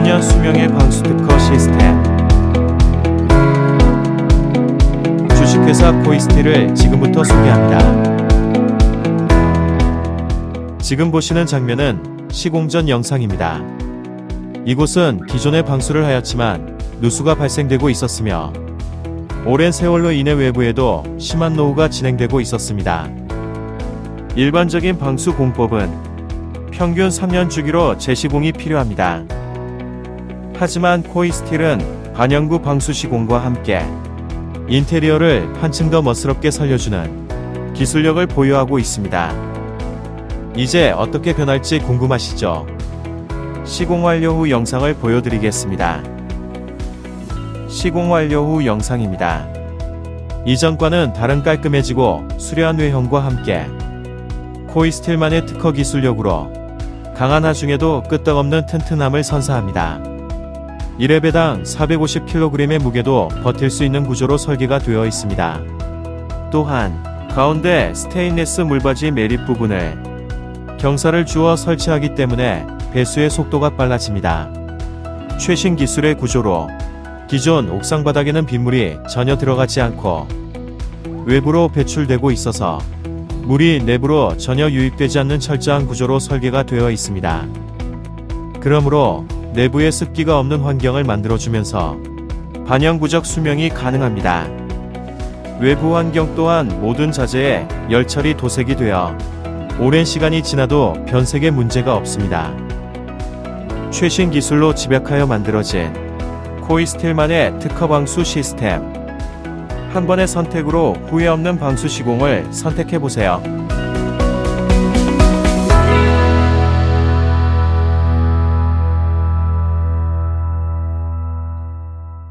2010년 수명의 방수 특허 시스템 주식회사 코이스티를 지금부터 소개합니다. 지금 보시는 장면은 시공전 영상입니다. 이곳은 기존의 방수를 하였지만 누수가 발생되고 있었으며 오랜 세월로 인해 외부에도 심한 노후가 진행되고 있었습니다. 일반적인 방수 공법은 평균 3년 주기로 재시공이 필요합니다. 하지만 코이스틸은 반영구 방수 시공과 함께 인테리어를 한층 더 멋스럽게 살려주는 기술력을 보유하고 있습니다. 이제 어떻게 변할지 궁금하시죠? 시공 완료 후 영상을 보여드리겠습니다. 시공 완료 후 영상입니다. 이전과는 다른 깔끔해지고 수려한 외형과 함께 코이스틸만의 특허 기술력으로 강한 하중에도 끄떡없는 튼튼함을 선사합니다. 1회배당 450kg의 무게도 버틸 수 있는 구조로 설계가 되어 있습니다. 또한 가운데 스테인레스 물바지 매립 부분을 경사를 주어 설치하기 때문에 배수의 속도가 빨라집니다. 최신 기술의 구조로 기존 옥상 바닥에는 빗물이 전혀 들어가지 않고 외부로 배출되고 있어서 물이 내부로 전혀 유입되지 않는 철저한 구조로 설계가 되어 있습니다. 그러므로 내부에 습기가 없는 환경을 만들어주면서 반영구적 수명이 가능합니다. 외부 환경 또한 모든 자재에 열처리 도색이 되어 오랜 시간이 지나도 변색에 문제가 없습니다. 최신 기술로 집약하여 만들어진 코이스틸만의 특허 방수 시스템. 한 번의 선택으로 후회 없는 방수 시공을 선택해 보세요.